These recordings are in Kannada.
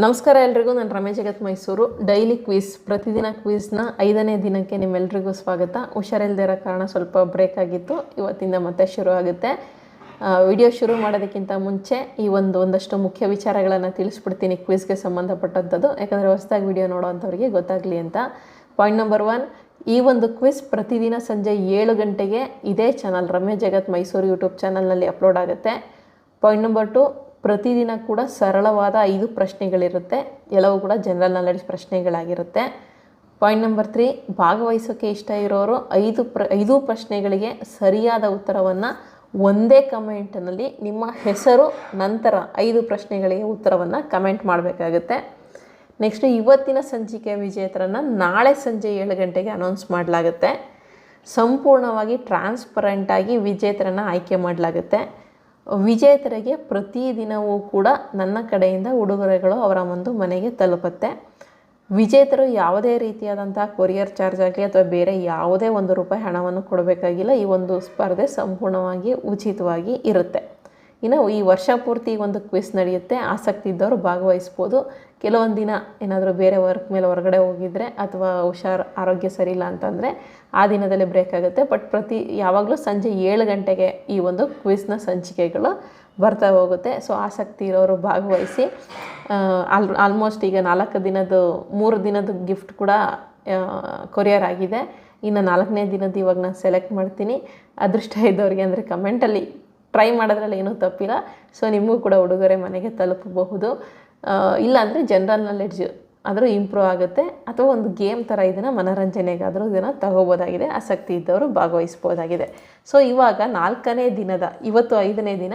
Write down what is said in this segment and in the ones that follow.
ನಮಸ್ಕಾರ ಎಲ್ರಿಗೂ, ನಾನು ರಮೇಶ್ ಜಗತ್ ಮೈಸೂರು. ಡೈಲಿ ಕ್ವಿಸ್ ಪ್ರತಿದಿನ ಕ್ವಿಸ್ನ ಐದನೇ ದಿನಕ್ಕೆ ನಿಮ್ಮೆಲ್ರಿಗೂ ಸ್ವಾಗತ. ಹುಷಾರಿಲ್ದೇ ಇರೋ ಕಾರಣ ಸ್ವಲ್ಪ ಬ್ರೇಕ್ ಆಗಿತ್ತು. ಇವತ್ತಿಂದ ಮತ್ತೆ ಶುರು ಆಗುತ್ತೆ. ವಿಡಿಯೋ ಶುರು ಮಾಡೋದಕ್ಕಿಂತ ಮುಂಚೆ ಈ ಒಂದು ಒಂದಷ್ಟು ಮುಖ್ಯ ವಿಚಾರಗಳನ್ನು ತಿಳಿಸ್ಬಿಡ್ತೀನಿ ಕ್ವಿಸ್ಗೆ ಸಂಬಂಧಪಟ್ಟಂಥದ್ದು. ಯಾಕಂದರೆ ಹೊಸದಾಗಿ ವಿಡಿಯೋ ನೋಡೋವಂಥವ್ರಿಗೆ ಗೊತ್ತಾಗಲಿ ಅಂತ. ಪಾಯಿಂಟ್ ನಂಬರ್ ಒನ್ ಈ ಒಂದು ಕ್ವಿಸ್ ಪ್ರತಿದಿನ ಸಂಜೆ ಏಳು ಗಂಟೆಗೆ ಇದೇ ಚಾನಲ್ ರಮೇಶ್ ಜಗತ್ ಮೈಸೂರು ಯೂಟ್ಯೂಬ್ ಚಾನಲ್ನಲ್ಲಿ ಅಪ್ಲೋಡ್ ಆಗುತ್ತೆ. ಪಾಯಿಂಟ್ ನಂಬರ್ ಟು ಪ್ರತಿದಿನ ಕೂಡ ಸರಳವಾದ ಐದು ಪ್ರಶ್ನೆಗಳಿರುತ್ತೆ. ಎಲ್ಲವೂ ಕೂಡ ಜನರಲ್ ನಾಲೆಡ್ಜ್ ಪ್ರಶ್ನೆಗಳಾಗಿರುತ್ತೆ. ಪಾಯಿಂಟ್ ನಂಬರ್ ತ್ರೀ ಭಾಗವಹಿಸೋಕ್ಕೆ ಇಷ್ಟ ಇರೋರು ಐದು ಪ್ರ, ಐದು ಪ್ರಶ್ನೆಗಳಿಗೆ ಸರಿಯಾದ ಉತ್ತರವನ್ನು ಒಂದೇ ಕಮೆಂಟ್ನಲ್ಲಿ ನಿಮ್ಮ ಹೆಸರು, ನಂತರ ಐದು ಪ್ರಶ್ನೆಗಳಿಗೆ ಉತ್ತರವನ್ನು ಕಮೆಂಟ್ ಮಾಡಬೇಕಾಗುತ್ತೆ. ನೆಕ್ಸ್ಟ್ ಇವತ್ತಿನ ಸಂಚಿಕೆ ವಿಜೇತರನ್ನು ನಾಳೆ ಸಂಜೆ ಏಳು ಗಂಟೆಗೆ ಅನೌನ್ಸ್ ಮಾಡಲಾಗುತ್ತೆ. ಸಂಪೂರ್ಣವಾಗಿ ಟ್ರಾನ್ಸ್ಪರೆಂಟಾಗಿ ವಿಜೇತರನ್ನು ಆಯ್ಕೆ ಮಾಡಲಾಗುತ್ತೆ. ವಿಜೇತರಿಗೆ ಪ್ರತಿದಿನವೂ ಕೂಡ ನನ್ನ ಕಡೆಯಿಂದ ಉಡುಗೊರೆಗಳು ಅವರ ಒಂದು ಮನೆಗೆ ತಲುಪುತ್ತೆ. ವಿಜೇತರು ಯಾವುದೇ ರೀತಿಯಾದಂಥ ಕೊರಿಯರ್ ಚಾರ್ಜ್ ಆಗಲಿ ಅಥವಾ ಬೇರೆ ಯಾವುದೇ ಒಂದು ರೂಪಾಯಿ ಹಣವನ್ನು ಕೊಡಬೇಕಾಗಿಲ್ಲ. ಈ ಒಂದು ಸ್ಪರ್ಧೆ ಸಂಪೂರ್ಣವಾಗಿ ಉಚಿತವಾಗಿ ಇರುತ್ತೆ. ಇನ್ನು ಈ ವರ್ಷ ಪೂರ್ತಿ ಒಂದು ಕ್ವಿಸ್ ನಡೆಯುತ್ತೆ. ಆಸಕ್ತಿ ಇದ್ದವರು ಭಾಗವಹಿಸ್ಬೋದು. ಕೆಲವೊಂದು ದಿನ ಏನಾದರೂ ಬೇರೆ ವರ್ಕ್ ಮೇಲೆ ಹೊರಗಡೆ ಹೋಗಿದ್ರೆ ಅಥವಾ ಹುಷಾರು ಆರೋಗ್ಯ ಸರಿ ಇಲ್ಲ ಅಂತಂದರೆ ಆ ದಿನದಲ್ಲಿ ಬ್ರೇಕ್ ಆಗುತ್ತೆ. ಬಟ್ ಪ್ರತಿ ಯಾವಾಗಲೂ ಸಂಜೆ ಏಳು ಗಂಟೆಗೆ ಈ ಒಂದು ಕ್ವಿಸ್ನ ಸಂಚಿಕೆಗಳು ಬರ್ತಾ ಹೋಗುತ್ತೆ. ಸೊ ಆಸಕ್ತಿ ಇರೋರು ಭಾಗವಹಿಸಿ ಆಲ್ ಆಲ್ಮೋಸ್ಟ್ ಈಗ ನಾಲ್ಕು ದಿನದ ಮೂರು ದಿನದ ಗಿಫ್ಟ್ ಕೂಡ ಕೊರಿಯರ್ ಆಗಿದೆ. ಇನ್ನು ನಾಲ್ಕನೇ ದಿನದ ಇವಾಗ ನಾನು ಸೆಲೆಕ್ಟ್ ಮಾಡ್ತೀನಿ. ಅದೃಷ್ಟ ಇದ್ದವ್ರಿಗೆ ಅಂದರೆ ಕಮೆಂಟಲ್ಲಿ ಟ್ರೈ ಮಾಡೋದ್ರಲ್ಲಿ ಏನೂ ತಪ್ಪಿಲ್ಲ. ಸೊ ನಿಮಗೂ ಕೂಡ ಉಡುಗೊರೆ ಮನೆಗೆ ತಲುಪಬಹುದು. ಇಲ್ಲಾಂದರೆ ಜನರಲ್ ನಾಲೆಡ್ಜ್ ಆದರೂ ಇಂಪ್ರೂವ್ ಆಗುತ್ತೆ. ಅಥವಾ ಒಂದು ಗೇಮ್ ಥರ ಇದನ್ನು ಮನೋರಂಜನೆಗಾದರೂ ಇದನ್ನು ತಗೋಬೋದಾಗಿದೆ ಆಸಕ್ತಿ ಇದ್ದವರು ಭಾಗವಹಿಸ್ಬೋದಾಗಿದೆ ಸೊ ಇವಾಗ ನಾಲ್ಕನೇ ದಿನದ, ಇವತ್ತು ಐದನೇ ದಿನ,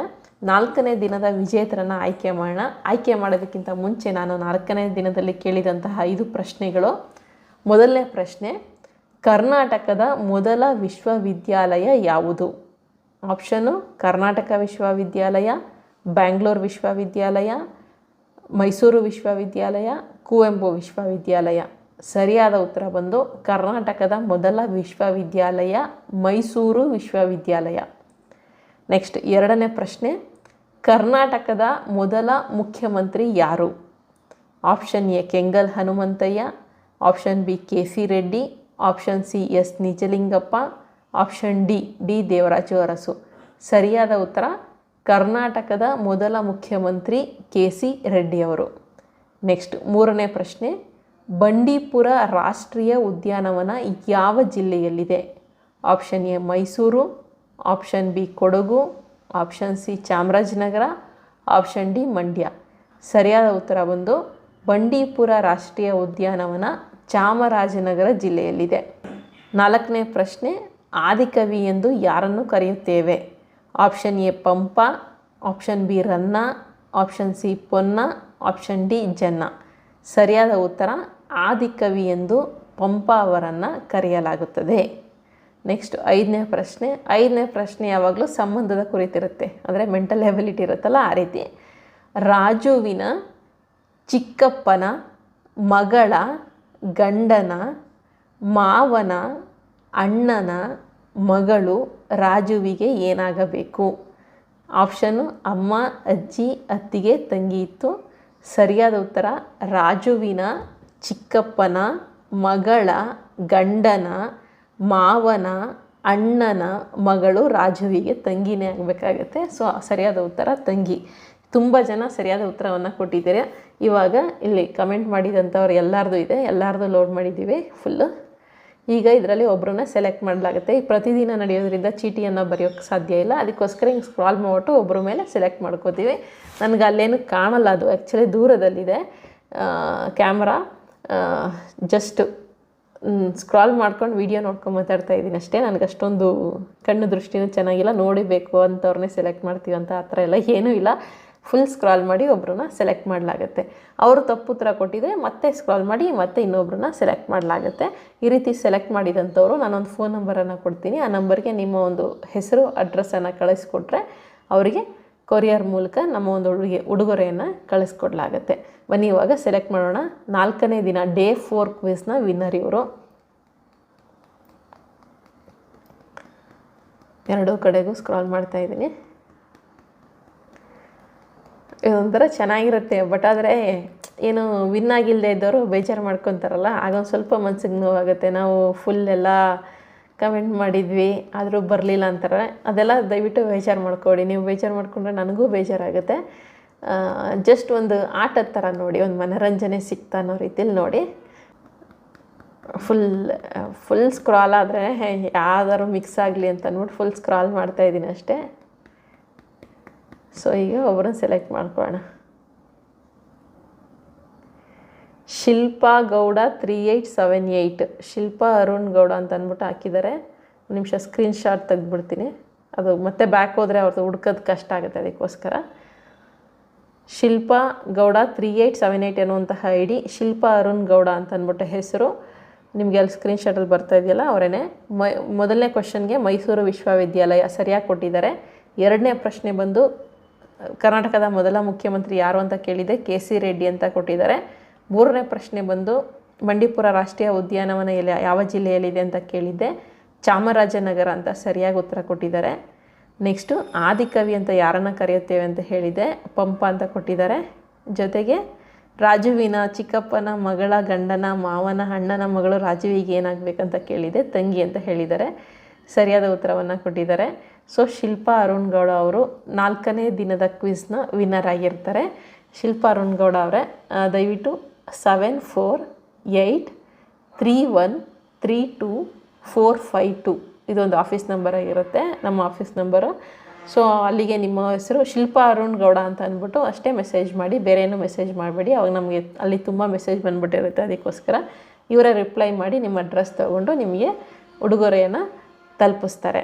ನಾಲ್ಕನೇ ದಿನದ ವಿಜೇತರನ್ನು ಆಯ್ಕೆ ಮಾಡೋಣ. ಆಯ್ಕೆ ಮಾಡೋದಕ್ಕಿಂತ ಮುಂಚೆ ನಾನು ನಾಲ್ಕನೇ ದಿನದಲ್ಲಿ ಕೇಳಿದಂತಹ ಐದು ಪ್ರಶ್ನೆಗಳು. ಮೊದಲನೇ ಪ್ರಶ್ನೆ, ಕರ್ನಾಟಕದ ಮೊದಲ ವಿಶ್ವವಿದ್ಯಾಲಯ ಯಾವುದು? ಆಪ್ಷನು ಕರ್ನಾಟಕ ವಿಶ್ವವಿದ್ಯಾಲಯ, ಬ್ಯಾಂಗ್ಳೂರು ವಿಶ್ವವಿದ್ಯಾಲಯ, ಮೈಸೂರು ವಿಶ್ವವಿದ್ಯಾಲಯ, ಕುವೆಂಪು ವಿಶ್ವವಿದ್ಯಾಲಯ. ಸರಿಯಾದ ಉತ್ತರ ಬಂದು ಕರ್ನಾಟಕದ ಮೊದಲ ವಿಶ್ವವಿದ್ಯಾಲಯ, ಮೈಸೂರು ವಿಶ್ವವಿದ್ಯಾಲಯ. ನೆಕ್ಸ್ಟ್ ಎರಡನೇ ಪ್ರಶ್ನೆ, ಕರ್ನಾಟಕದ ಮೊದಲ ಮುಖ್ಯಮಂತ್ರಿ ಯಾರು? Option A, Kengal Hanumanthaiah, option B, K C Reddy, option C, S Nijalingappa option D D Devaraj Urs ಸರಿಯಾದ ಉತ್ತರ, ಕರ್ನಾಟಕದ ಮೊದಲ ಮುಖ್ಯಮಂತ್ರಿ ಕೆ ಸಿ ರೆಡ್ಡಿಯವರು ನೆಕ್ಸ್ಟ್ ಮೂರನೇ ಪ್ರಶ್ನೆ, ಬಂಡೀಪುರ ರಾಷ್ಟ್ರೀಯ ಉದ್ಯಾನವನ ಯಾವ ಜಿಲ್ಲೆಯಲ್ಲಿದೆ? Option A Mysuru. Option B Kodagu. Option C Chamarajanagar. Option D Mandya. ಸರಿಯಾದ ಉತ್ತರ ಬಂದು, ಬಂಡೀಪುರ ರಾಷ್ಟ್ರೀಯ ಉದ್ಯಾನವನ ಚಾಮರಾಜನಗರ ಜಿಲ್ಲೆಯಲ್ಲಿದೆ. ನಾಲ್ಕನೇ ಪ್ರಶ್ನೆ ಆದಿಕವಿ ಎಂದು ಯಾರನ್ನು ಕರೆಯುತ್ತೇವೆ? Option A Pampa option B Ranna option C Ponna option D Janna. ಸರಿಯಾದ ಉತ್ತರ ಆದಿಕವಿ ಎಂದು ಪಂಪ ಅವರನ್ನು ಕರೆಯಲಾಗುತ್ತದೆ. ನೆಕ್ಸ್ಟ್ ಐದನೇ ಪ್ರಶ್ನೆ. ಐದನೇ ಪ್ರಶ್ನೆ ಯಾವಾಗಲೂ ಸಂಬಂಧದ ಕುರಿತಿರುತ್ತೆ. ಅಂದರೆ ಮೆಂಟಲ್ ಎಬಿಲಿಟಿ ಇರುತ್ತಲ್ಲ ಆ ರೀತಿ. ರಾಜುವಿನ ಚಿಕ್ಕಪ್ಪನ ಮಗಳ ಗಂಡನ ಮಾವನ ಅಣ್ಣನ ಮಗಳು ರಾಜುವಿಗೆ ಏನಾಗಬೇಕು? ಆಪ್ಷನ್ನು ಅಮ್ಮ, ಅಜ್ಜಿ, ಅತ್ತಿಗೆ, ತಂಗಿ ಇತ್ತು. ಸರಿಯಾದ ಉತ್ತರ, ರಾಜುವಿನ ಚಿಕ್ಕಪ್ಪನ, ಮಗಳ ಗಂಡನ, ಮಾವನ, ಅಣ್ಣನ ಮಗಳು ರಾಜುವಿಗೆ ತಂಗಿನೇ ಆಗಬೇಕಾಗತ್ತೆ. ಸೊ ಸರಿಯಾದ ಉತ್ತರ, ತಂಗಿ. ತುಂಬ ಜನ ಸರಿಯಾದ ಉತ್ತರವನ್ನು ಕೊಟ್ಟಿದ್ದೀರಾ. ಇವಾಗ ಇಲ್ಲಿ ಕಮೆಂಟ್ ಮಾಡಿದಂಥವ್ರು ಎಲ್ಲರದು ಇದೆ. ಎಲ್ಲರದು ಲೋಡ್ ಮಾಡಿದ್ದೀವಿ. ಫುಲ್ಲು ಈಗ ಇದರಲ್ಲಿ ಒಬ್ಬರನ್ನ ಸೆಲೆಕ್ಟ್ ಮಾಡಲಾಗುತ್ತೆ. ಪ್ರತಿದಿನ ನಡೆಯೋದ್ರಿಂದ ಚೀಟಿಯನ್ನು ಬರೆಯೋಕ್ಕೆ ಸಾಧ್ಯ ಇಲ್ಲ. ಅದಕ್ಕೋಸ್ಕರ ಹಿಂಗೆ ಸ್ಕ್ರಾಲ್ ಮಾಡಿಬಿಟ್ಟು ಒಬ್ಬರ ಮೇಲೆ ಸೆಲೆಕ್ಟ್ ಮಾಡ್ಕೋತೀವಿ. ನನಗೆ ಅಲ್ಲೇನು ಕಾಣಲ್ಲ ಅದು. ಆ್ಯಕ್ಚುಲಿ ದೂರದಲ್ಲಿದೆ. ಕ್ಯಾಮ್ರಾ ಜಸ್ಟ್ ಸ್ಕ್ರಾಲ್ ಮಾಡ್ಕೊಂಡು ವೀಡಿಯೋ ನೋಡ್ಕೊಂಡು ಮಾತಾಡ್ತಾ ಇದ್ದೀನಿ ಅಷ್ಟೇ. ನನಗೆ ಅಷ್ಟೊಂದು ಕಣ್ಣು ದೃಷ್ಟಿನೂ ಚೆನ್ನಾಗಿಲ್ಲ. ನೋಡಿಬೇಕು ಅಂಥವ್ರನ್ನೇ ಸೆಲೆಕ್ಟ್ ಮಾಡ್ತೀವಿ ಅಂತ ಆ ಥರ ಎಲ್ಲ ಏನೂ ಇಲ್ಲ. ಫುಲ್ ಸ್ಕ್ರಾಲ್ ಮಾಡಿ ಒಬ್ಬರನ್ನ ಸೆಲೆಕ್ಟ್ ಮಾಡಲಾಗುತ್ತೆ. ಅವರು ತಪ್ಪು ಉತ್ತರ ಕೊಟ್ಟಿದ್ರೆ ಮತ್ತೆ ಸ್ಕ್ರಾಲ್ ಮಾಡಿ ಮತ್ತೆ ಇನ್ನೊಬ್ಬರನ್ನ ಸೆಲೆಕ್ಟ್ ಮಾಡಲಾಗುತ್ತೆ. ಈ ರೀತಿ ಸೆಲೆಕ್ಟ್ ಮಾಡಿದಂಥವ್ರು ನಾನೊಂದು ಫೋನ್ ನಂಬರನ್ನು ಕೊಡ್ತೀನಿ. ಆ ನಂಬರ್ಗೆ ನಿಮ್ಮ ಒಂದು ಹೆಸರು ಅಡ್ರೆಸ್ಸನ್ನು ಕಳಿಸ್ಕೊಟ್ರೆ ಅವರಿಗೆ ಕೊರಿಯರ್ ಮೂಲಕ ನಮ್ಮ ಒಂದು ಉಡುಗೆ ಉಡುಗೊರೆಯನ್ನು ಕಳಿಸ್ಕೊಡ್ಲಾಗತ್ತೆ. ಬನ್ನಿ, ಇವಾಗ ಸೆಲೆಕ್ಟ್ ಮಾಡೋಣ. ನಾಲ್ಕನೇ ದಿನ ಡೇ ಫೋರ್ ಕ್ವಿಸ್ನ ವಿನ್ನರ್ ಇವರು. ಎರಡೂ ಕಡೆಗೂ ಸ್ಕ್ರಾಲ್ ಮಾಡ್ತಾ ಇದ್ದೀನಿ. ಇದೊಂಥರ ಚೆನ್ನಾಗಿರುತ್ತೆ ಬಟ್ ಆದರೆ ಏನು ವಿನ್ ಆಗಿಲ್ಲದೆ ಇದ್ದವರು ಬೇಜಾರು ಮಾಡ್ಕೊತಾರಲ್ಲ, ಆಗ ಒಂದು ಸ್ವಲ್ಪ ಮನ್ಸಿಗೆ ನೋವಾಗುತ್ತೆ. ನಾವು ಫುಲ್ ಎಲ್ಲ ಕಮೆಂಟ್ ಮಾಡಿದ್ವಿ, ಆದರೂ ಬರಲಿಲ್ಲ ಅಂತಾರೆ. ಅದೆಲ್ಲ ದಯವಿಟ್ಟು ಬೇಜಾರು ಮಾಡ್ಕೊಡಿ. ನೀವು ಬೇಜಾರು ಮಾಡಿಕೊಂಡ್ರೆ ನನಗೂ ಬೇಜಾರಾಗುತ್ತೆ. ಜಸ್ಟ್ ಒಂದು ಆಟದ ಥರ ನೋಡಿ, ಒಂದು ಮನೋರಂಜನೆ ಸಿಗ್ತಾ ಅನ್ನೋ ರೀತಿಲಿ ನೋಡಿ. ಫುಲ್ ಫುಲ್ ಸ್ಕ್ರಾಲ್ ಆದರೆ ಯಾವ್ದಾದ್ರು ಮಿಕ್ಸ್ ಆಗಲಿ ಅಂತ ಅಂದ್ಬಿಟ್ಟು ಫುಲ್ ಸ್ಕ್ರಾಲ್ ಮಾಡ್ತಾಯಿದ್ದೀನಿ ಅಷ್ಟೇ. ಸೊ ಈಗ ಒಬ್ಬರನ್ನ ಸೆಲೆಕ್ಟ್ ಮಾಡ್ಕೊಳ್ಳೋಣ Shilpa Gowda three eight seven eight Shilpa Arun Gowda ಅಂತ ಅಂದ್ಬಿಟ್ಟು ಹಾಕಿದ್ದಾರೆ. ಒಂದು ನಿಮಿಷ ಸ್ಕ್ರೀನ್ಶಾಟ್ ತೆಗೆದ್ಬಿಡ್ತೀನಿ. ಅದು ಮತ್ತೆ ಬ್ಯಾಕ್ ಹೋದರೆ ಅವ್ರದ್ದು ಹುಡ್ಕೋದು ಕಷ್ಟ ಆಗುತ್ತೆ ಅದಕ್ಕೋಸ್ಕರ. Shilpa Gowda three eight seven eight ಎನ್ನುವಂತಹ ಐ ಡಿ ಶಿಲ್ಪಾ ಅರುಣ್ ಗೌಡ ಅಂತ ಅಂದ್ಬಿಟ್ಟು ಹೆಸರು. ನಿಮಗೆ ಅಲ್ಲಿ ಸ್ಕ್ರೀನ್ಶಾಟಲ್ಲಿ ಬರ್ತಾ ಇದೆಯಲ್ಲ ಅವರೇನೆ. ಮೊದಲನೇ ಕ್ವಶನ್ಗೆ ಮೈಸೂರು ವಿಶ್ವವಿದ್ಯಾಲಯ ಸರಿಯಾಗಿ ಕೊಟ್ಟಿದ್ದಾರೆ. ಎರಡನೇ ಪ್ರಶ್ನೆ ಬಂದು ಕರ್ನಾಟಕದ ಮೊದಲ ಮುಖ್ಯಮಂತ್ರಿ ಯಾರು ಅಂತ ಕೇಳಿದೆ ಕೆ ಸಿ ರೆಡ್ಡಿ ಅಂತ ಕೊಟ್ಟಿದ್ದಾರೆ. ಮೂರನೇ ಪ್ರಶ್ನೆ ಬಂದು, ಬಂಡೀಪುರ ರಾಷ್ಟ್ರೀಯ ಉದ್ಯಾನವನ ಎಲ್ಲಿ ಯಾವ ಜಿಲ್ಲೆಯಲ್ಲಿದೆ ಅಂತ ಕೇಳಿದ್ದೆ. ಚಾಮರಾಜನಗರ ಅಂತ ಸರಿಯಾಗಿ ಉತ್ತರ ಕೊಟ್ಟಿದ್ದಾರೆ. ನೆಕ್ಸ್ಟು, ಆದಿಕವಿ ಅಂತ ಯಾರನ್ನು ಕರೆಯುತ್ತೇವೆ ಅಂತ ಹೇಳಿದೆ ಪಂಪ ಅಂತ ಕೊಟ್ಟಿದ್ದಾರೆ. ಜೊತೆಗೆ, ರಾಜುವಿನ ಚಿಕ್ಕಪ್ಪನ ಮಗಳ ಗಂಡನ ಮಾವನ ಅಣ್ಣನ ಮಗಳು ರಾಜುವಿಗೆ ಏನಾಗಬೇಕಂತ ಕೇಳಿದೆ ತಂಗಿ ಅಂತ ಹೇಳಿದ್ದಾರೆ. ಸರಿಯಾದ ಉತ್ತರವನ್ನು ಕೊಟ್ಟಿದ್ದಾರೆ. ಸೊ ಶಿಲ್ಪಾ ಅರುಣ್ ಗೌಡ ಅವರು ನಾಲ್ಕನೇ ದಿನದ ಕ್ವಿಜ್ನ ವಿನ್ನರ್ ಆಗಿರ್ತಾರೆ. ಶಿಲ್ಪಾ ಅರುಣ್ ಗೌಡ ಅವರೇ ದಯವಿಟ್ಟು seven four eight three one three two four five two ಇದೊಂದು ಆಫೀಸ್ ನಂಬರ್ ಆಗಿರುತ್ತೆ, ನಮ್ಮ ಆಫೀಸ್ ನಂಬರು ಸೊ ಅಲ್ಲಿಗೆ ನಿಮ್ಮ ಹೆಸರು ಶಿಲ್ಪಾ ಅರುಣ್ ಗೌಡ ಅಂತ ಅಂದ್ಬಿಟ್ಟು ಅಷ್ಟೇ ಮೆಸೇಜ್ ಮಾಡಿ ಬೇರೆ ಏನೂ ಮೆಸೇಜ್ ಮಾಡಬೇಡಿ. ಅವಾಗ ನಮಗೆ ಅಲ್ಲಿ ತುಂಬ ಮೆಸೇಜ್ ಬಂದ್ಬಿಟ್ಟಿರುತ್ತೆ ಅದಕ್ಕೋಸ್ಕರ. ಇವರೇ ರಿಪ್ಲೈ ಮಾಡಿ ನಿಮ್ಮ ಅಡ್ರೆಸ್ ತೊಗೊಂಡು ನಿಮಗೆ ಉಡುಗೊರೆಯನ್ನು ತಲುಪಿಸ್ತಾರೆ.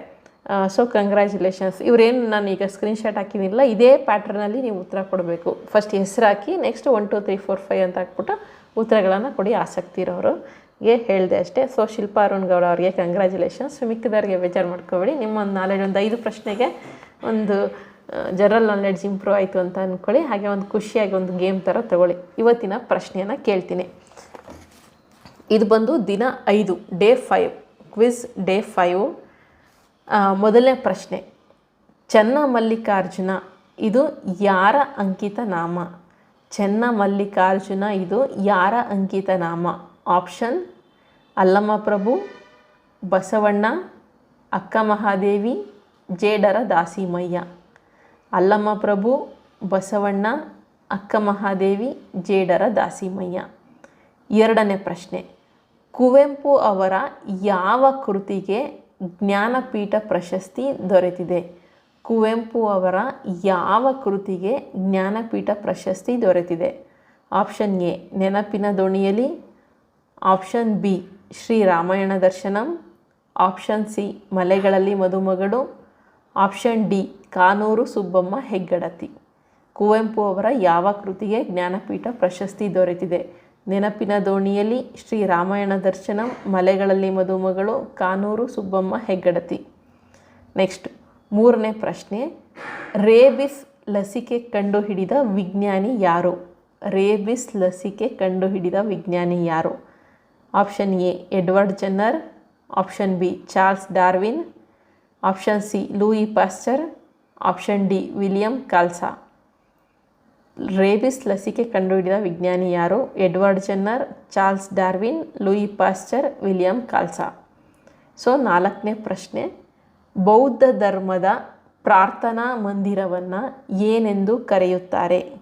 ಸೊ ಕಂಗ್ರ್ಯಾಚುಲೇಷನ್ಸ್ ಇವರೇನು ನಾನು ಈಗ ಸ್ಕ್ರೀನ್ಶಾಟ್ ಹಾಕಿದಿಲ್ಲ, ಇದೇ ಪ್ಯಾಟ್ರನಲ್ಲಿ ನೀವು ಉತ್ತರ ಕೊಡಬೇಕು. ಫಸ್ಟ್ ಹೆಸರು ಹಾಕಿ next one two three four five ಅಂತ ಹಾಕ್ಬಿಟ್ಟು ಉತ್ತರಗಳನ್ನು ಕೊಡಿ ಆಸಕ್ತಿ ಇರೋರು. ಗೆ ಹೇಳಿದೆ ಅಷ್ಟೇ. ಸೊ ಶಿಲ್ಪಾ ಅರುಣ್ ಗೌಡ ಅವರಿಗೆ ಕಂಗ್ರ್ಯಾಚುಲೇಷನ್ಸ್ ಮಿಕ್ಕಿದವ್ರಿಗೆ ಬೇಜಾರು ಮಾಡ್ಕೋಬೇಡಿ. ನಿಮ್ಮ ಒಂದು ನಾಲೆಡ್ಜ್ ಒಂದು ಐದು ಪ್ರಶ್ನೆಗೆ ಒಂದು ಜನರಲ್ ನಾಲೆಡ್ಜ್ ಇಂಪ್ರೂವ್ ಆಯಿತು ಅಂತ ಅಂದ್ಕೊಳ್ಳಿ ಹಾಗೆ ಒಂದು ಖುಷಿಯಾಗಿ ಒಂದು ಗೇಮ್ ಥರ ತೊಗೊಳ್ಳಿ. ಇವತ್ತಿನ ಪ್ರಶ್ನೆಯನ್ನು ಕೇಳ್ತೀನಿ. ಇದು ಬಂದು ದಿನ ಐದು day five quiz day five ಮೊದಲನೇ ಪ್ರಶ್ನೆ. ಚೆನ್ನ ಮಲ್ಲಿಕಾರ್ಜುನ ಇದು ಯಾರ ಅಂಕಿತ ನಾಮ? ಚೆನ್ನ ಮಲ್ಲಿಕಾರ್ಜುನ ಇದು ಯಾರ ಅಂಕಿತ ನಾಮ? ಆಪ್ಷನ್ ಅಲ್ಲಮ್ಮ ಪ್ರಭು ಬಸವಣ್ಣ, ಅಕ್ಕ ಮಹಾದೇವಿ, ಜೇಡರ ದಾಸಿಮಯ್ಯ. ಅಲ್ಲಮ್ಮ ಪ್ರಭು ಬಸವಣ್ಣ, ಅಕ್ಕ ಮಹಾದೇವಿ, ಜೇಡರ ದಾಸಿಮಯ್ಯ. ಎರಡನೇ ಪ್ರಶ್ನೆ. ಕುವೆಂಪು ಅವರ ಯಾವ ಕೃತಿಗೆ ಜ್ಞಾನಪೀಠ ಪ್ರಶಸ್ತಿ ದೊರೆತಿದೆ. ಕುವೆಂಪು ಅವರ ಯಾವ ಕೃತಿಗೆ ಜ್ಞಾನಪೀಠ ಪ್ರಶಸ್ತಿ ದೊರೆತಿದೆ? ಆಪ್ಷನ್ ಎ, ನೆನಪಿನ ದೋಣಿಯಲ್ಲಿ. Option B, Shri Ramayana Darshanam. Option C, Malegalalli Madumagalu. Option D, Kanuru Subbamma Heggadathi. Kuvempu ಅವರ ಯಾವ ಕೃತಿಗೆ ಜ್ಞಾನಪೀಠ ಪ್ರಶಸ್ತಿ ದೊರೆತಿದೆ? ನೆನಪಿನ ದೋಣಿಯಲ್ಲಿ ಶ್ರೀ ರಾಮಾಯಣ ದರ್ಶನಂ, ಮಲೆಗಳಲ್ಲಿ ಮದುಮಗಳು ಕಾನೂರು, ಸುಬ್ಬಮ್ಮ, ಹೆಗ್ಗಡತಿ. ನೆಕ್ಸ್ಟ್, ಮೂರನೇ ಪ್ರಶ್ನೆ. ರೇಬಿಸ್ ಲಸಿಕೆ ಕಂಡುಹಿಡಿದ ವಿಜ್ಞಾನಿ ಯಾರು? ರೇಬಿಸ್ ಲಸಿಕೆ ಕಂಡುಹಿಡಿದ ವಿಜ್ಞಾನಿ ಯಾರು? Option A, Edward Jenner. Option B, Charles Darwin. Option C, Louis Pasteur option D, William ಕಾಲ್ಸಾ. Rabies ಲಸಿಕೆ ಕಂಡುಹಿಡಿದ ವಿಜ್ಞಾನಿ ಯಾರು? Edward Jenner, Charles Darwin, Louis Pasteur, William ಕಾಲ್ಸಾ. So, ನಾಲ್ಕನೇ ಪ್ರಶ್ನೆ. ಬೌದ್ಧ ಧರ್ಮದ ಪ್ರಾರ್ಥನಾ ಮಂದಿರವನ್ನು ಏನೆಂದು ಕರೆಯುತ್ತಾರೆ?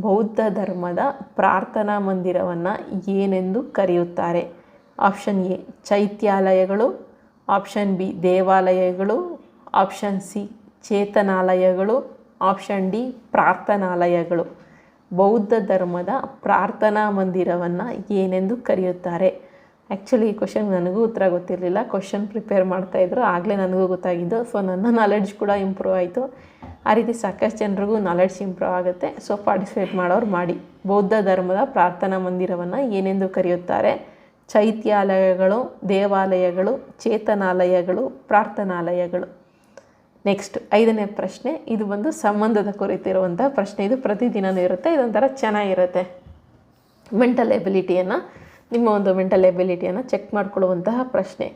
ಬೌದ್ಧ ಧರ್ಮದ ಪ್ರಾರ್ಥನಾ ಮಂದಿರವನ್ನು ಏನೆಂದು ಕರೆಯುತ್ತಾರೆ? ಆಪ್ಷನ್ ಎ, ಚೈತ್ಯಾಲಯಗಳು. ಆಪ್ಷನ್ ಬಿ, ದೇವಾಲಯಗಳು. ಆಪ್ಷನ್ ಸಿ, ಚೇತನಾಲಯಗಳು. ಆಪ್ಷನ್ ಡಿ ಪ್ರಾರ್ಥನಾಲಯಗಳು. ಬೌದ್ಧ ಧರ್ಮದ ಪ್ರಾರ್ಥನಾ ಮಂದಿರವನ್ನು ಏನೆಂದು ಕರೆಯುತ್ತಾರೆ? ಆ್ಯಕ್ಚುಲಿ ಈ ಕ್ವಶನ್ ನನಗೂ ಉತ್ತರ ಗೊತ್ತಿರಲಿಲ್ಲ. ಕ್ವಶನ್ ಪ್ರಿಪೇರ್ ಮಾಡ್ತಾಯಿದ್ರು ಆಗಲೇ ನನಗೂ ಗೊತ್ತಾಗಿದ್ದು. ಸೊ ನನ್ನ ನಾಲೆಡ್ಜ್ ಕೂಡ ಇಂಪ್ರೂವ್ ಆಯಿತು. ಆ ರೀತಿ ಸಾಕಷ್ಟು ಜನರಿಗೂ ನಾಲೆಡ್ಜ್ ಇಂಪ್ರೂವ್ ಆಗುತ್ತೆ. ಸೊ ಪಾರ್ಟಿಸಿಪೇಟ್ ಮಾಡೋರು ಮಾಡಿ. ಬೌದ್ಧ ಧರ್ಮದ ಪ್ರಾರ್ಥನಾ ಮಂದಿರವನ್ನು ಏನೆಂದು ಕರೆಯುತ್ತಾರೆ? ಚೈತ್ಯಾಲಯಗಳು, ದೇವಾಲಯಗಳು, ಚೇತನಾಲಯಗಳು, ಪ್ರಾರ್ಥನಾಲಯಗಳು. ನೆಕ್ಸ್ಟ್ ಐದನೇ ಪ್ರಶ್ನೆ, ಇದು ಬಂದು ಸಂಬಂಧದ ಕುರಿತಿರುವಂಥ ಪ್ರಶ್ನೆ. ಇದು ಪ್ರತಿದಿನವೂ ಇರುತ್ತೆ, ಇದೊಂಥರ ಚೆನ್ನಾಗಿರುತ್ತೆ. ಮೆಂಟಲ್ ಎಬಿಲಿಟಿಯನ್ನು ನಿಮ್ಮ ಒಂದು ಮೆಂಟಲ್ ಎಬಿಲಿಟಿಯನ್ನು ಚೆಕ್ ಮಾಡಿಕೊಳ್ಳುವಂತಹ ಪ್ರಶ್ನೆ.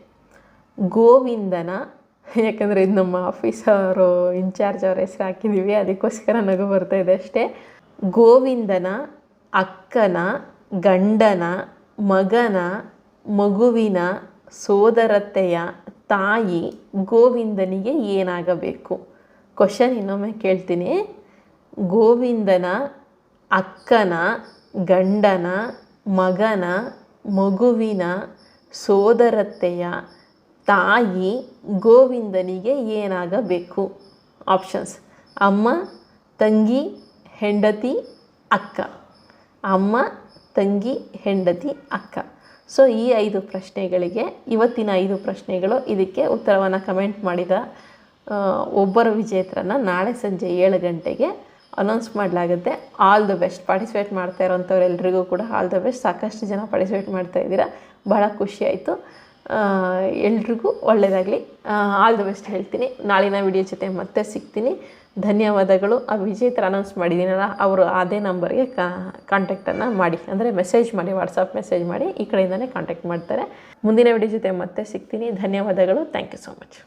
ಗೋವಿಂದನ, ಯಾಕಂದರೆ ಇದು ನಮ್ಮ ಆಫೀಸವರು ಇನ್ಚಾರ್ಜ್ ಅವ್ರ ಹೆಸರು ಹಾಕಿದ್ದೀವಿ ಅದಕ್ಕೋಸ್ಕರ ನಗು ಬರ್ತಾ ಇದೆ ಅಷ್ಟೇ. ಗೋವಿಂದನ, ಅಕ್ಕನ, ಗಂಡನ, ಮಗನ, ಮಗುವಿನ, ಸೋದರತ್ತೆಯ ತಾಯಿ ಗೋವಿಂದನಿಗೆ ಏನಾಗಬೇಕು? ಕ್ವಶನ್ ಇನ್ನೊಮ್ಮೆ ಕೇಳ್ತೀನಿ. ಗೋವಿಂದನ ಅಕ್ಕನ, ಗಂಡನ, ಮಗನ, ಮಗುವಿನ ಸೋದರತ್ತೆಯ ತಾಯಿ ಗೋವಿಂದನಿಗೆ ಏನಾಗಬೇಕು? ಆಪ್ಷನ್ಸ್ ಅಮ್ಮ, ತಂಗಿ, ಹೆಂಡತಿ, ಅಕ್ಕ. ಅಮ್ಮ, ತಂಗಿ, ಹೆಂಡತಿ, ಅಕ್ಕ. ಸೊ ಈ ಐದು ಪ್ರಶ್ನೆಗಳಿಗೆ, ಇವತ್ತಿನ ಐದು ಪ್ರಶ್ನೆಗಳು ಇದಕ್ಕೆ ಉತ್ತರವನ್ನು ಕಮೆಂಟ್ ಮಾಡಿದ ಒಬ್ಬರ ವಿಜೇತರನ್ನು ನಾಳೆ ಸಂಜೆ ಏಳು ಗಂಟೆಗೆ ಅನೌನ್ಸ್ ಮಾಡಲಾಗುತ್ತೆ. ಆಲ್ ದ ಬೆಸ್ಟ್ ಪಾರ್ಟಿಸಿಪೇಟ್ ಮಾಡ್ತಾ ಇರೋಂಥವ್ರೆಲ್ರಿಗೂ ಕೂಡ ಆಲ್ ದ ಬೆಸ್ಟ್ ಸಾಕಷ್ಟು ಜನ ಪಾರ್ಟಿಸಿಪೇಟ್ ಮಾಡ್ತಾ ಇದ್ದೀರಾ. ಬಹಳ ಖುಷಿ ಆಯಿತು. ಎಲ್ರಿಗೂ ಒಳ್ಳೆಯದಾಗಲಿ ಆಲ್ ದ ಬೆಸ್ಟ್ ಹೇಳ್ತೀನಿ. ನಾಳಿನ ವಿಡಿಯೋ ಜೊತೆ ಮತ್ತೆ ಸಿಗ್ತೀನಿ. ಧನ್ಯವಾದಗಳು. ಆ ವಿಜೇತರ ಅನೌನ್ಸ್ ಮಾಡಿದ್ದೀನಲ್ಲ, ಅವರು ಅದೇ ನಂಬರ್ಗೆ ಕಾಂಟ್ಯಾಕ್ಟನ್ನು ಮಾಡಿ. ಅಂದರೆ ಮೆಸೇಜ್ ಮಾಡಿ ವಾಟ್ಸಪ್ ಮೆಸೇಜ್ ಮಾಡಿ, ಈ ಕಡೆಯಿಂದನೇ ಕಾಂಟ್ಯಾಕ್ಟ್ ಮಾಡ್ತಾರೆ. ಮುಂದಿನ ವಿಡಿಯೋ ಜೊತೆ ಮತ್ತೆ ಸಿಗ್ತೀನಿ. ಧನ್ಯವಾದಗಳು. Thank you so much